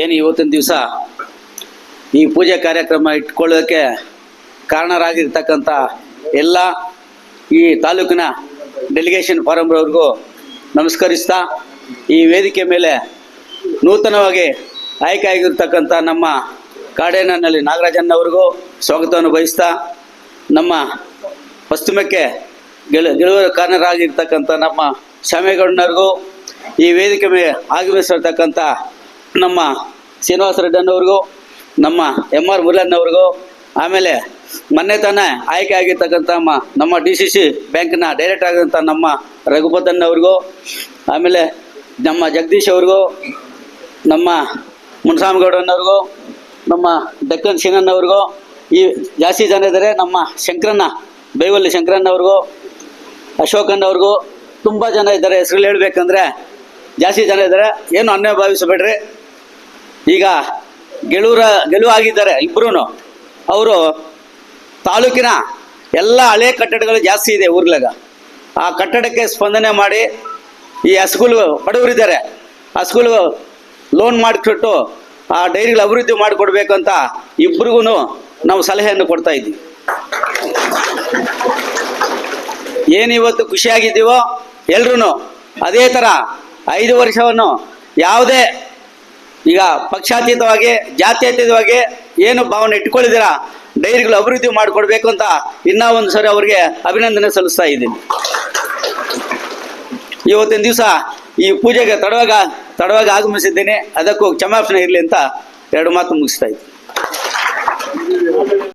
ಏನು ಇವತ್ತಿನ ದಿವಸ? ಈ ಪೂಜೆ ಕಾರ್ಯಕ್ರಮ ಇಟ್ಕೊಳ್ಳೋದಕ್ಕೆ ಕಾರಣರಾಗಿರ್ತಕ್ಕಂಥ ಎಲ್ಲ ಈ ತಾಲೂಕಿನ ಡೆಲಿಗೇಷನ್ ಫಾರಮ್ರವ್ರಿಗೂ ನಮಸ್ಕರಿಸ್ತಾ, ಈ ವೇದಿಕೆ ಮೇಲೆ ನೂತನವಾಗಿ ಆಯ್ಕೆ ಆಗಿರ್ತಕ್ಕಂಥ ನಮ್ಮ ಕಾಡೇನಲ್ಲಿ ನಾಗರಾಜನ್ನವ್ರಿಗೂ ಸ್ವಾಗತವನ್ನು ಬಯಸ್ತಾ, ನಮ್ಮ ಪಶ್ಚಿಮಕ್ಕೆ ಗೆಲು ಗೆಲುವ ಕಾರಣರಾಗಿರ್ತಕ್ಕಂಥ ನಮ್ಮ ಸ್ವಾಮಿಗೌಡನವ್ರಿಗೂ ಈ ವೇದಿಕೆ ಮೇಲೆ ಆಗಮಿಸಿರ್ತಕ್ಕಂಥ ನಮ್ಮ ಶ್ರೀನಿವಾಸ ರೆಡ್ಡನವ್ರಿಗೂ ನಮ್ಮ ಎಂ ಆರ್ ಮುರಳನ್ನವ್ರಿಗೂ ಆಮೇಲೆ ಮೊನ್ನೆ ತಾನೇ ಆಯ್ಕೆ ಆಗಿರ್ತಕ್ಕಂಥ ನಮ್ಮ ಡಿ ಸಿ ಸಿ ಬ್ಯಾಂಕ್ನ ಡೈರೆಕ್ಟರ್ ಆಗಿರೋಂಥ ನಮ್ಮ ರಘುಪತನ್ನವ್ರಿಗೂ ಆಮೇಲೆ ನಮ್ಮ ಜಗದೀಶ್ ಅವ್ರಿಗೂ, ನಮ್ಮ ಮುನಸ್ವಾಮಿಗೌಡನವ್ರಿಗೂ ನಮ್ಮ ದಕ್ಕನ್ ಸಿಂಗನ್ನವ್ರಿಗೂ ಈ ಜಾಸ್ತಿ ಜನ ಇದ್ದಾರೆ, ನಮ್ಮ ಶಂಕರಣ್ಣ ಬೈವಲ್ಲಿ ಶಂಕರಣ್ಣವ್ರಿಗೂ, ಅಶೋಕಣ್ಣವ್ರಿಗೂ ತುಂಬ ಜನ ಇದ್ದಾರೆ. ಹೆಸರು ಹೇಳ್ಬೇಕಂದ್ರೆ ಜಾಸ್ತಿ ಜನ ಇದ್ದಾರೆ. ಏನು ಅನ್ಯ ಭಾವಿಸಬೇಡ್ರಿ. ಈಗ ಗೆಲುವರ ಗೆಲುವಾಗಿದ್ದಾರೆ ಇಬ್ಬರೂ ಅವರು ತಾಲೂಕಿನ ಎಲ್ಲ ಹಳೆ ಕಟ್ಟಡಗಳು ಜಾಸ್ತಿ ಇದೆ ಊರ್ಲಾಗ. ಆ ಕಟ್ಟಡಕ್ಕೆ ಸ್ಪಂದನೆ ಮಾಡಿ ಈ ಹಸುಗಳು ಬಡವರಿದ್ದಾರೆ. ಹಸುಗಳು ಲೋನ್ ಮಾಡಿಕೊಟ್ಟು ಆ ಡೈರಿಗಳ ಅಭಿವೃದ್ಧಿ ಮಾಡಿಕೊಡ್ಬೇಕು ಅಂತ ಇಬ್ರಿಗೂ ನಾವು ಸಲಹೆಯನ್ನು ಕೊಡ್ತಾ ಇದ್ದೀವಿ. ಏನು ಇವತ್ತು ಖುಷಿಯಾಗಿದ್ದೀವೋ ಎಲ್ರೂ ಅದೇ ಥರ ಐದು ವರ್ಷವನ್ನು ಯಾವುದೇ ಈಗ ಪಕ್ಷಾತೀತವಾಗಿ, ಜಾತ್ಯತೀತವಾಗಿ ಏನು ಭಾವನೆ ಇಟ್ಕೊಳ್ಳಿದ್ದೀರಾ ಡೈರಿಗಳು ಅಭಿವೃದ್ಧಿ ಮಾಡಿಕೊಡ್ಬೇಕು ಅಂತ ಇನ್ನೂ ಒಂದು ಸರಿ ಅವರಿಗೆ ಅಭಿನಂದನೆ ಸಲ್ಲಿಸ್ತಾ ಇದ್ದೀನಿ. ಇವತ್ತಿನ ದಿವಸ ಈ ಪೂಜೆಗೆ ತಡವಾಗ ತಡವಾಗ ಆಗಮಿಸಿದ್ದೀನಿ. ಅದಕ್ಕೂ ಕ್ಷಮಾಪಣೆ ಇರಲಿ ಅಂತ ಎರಡು ಮಾತು ಮುಗಿಸ್ತಾ ಇದ್ದೀನಿ.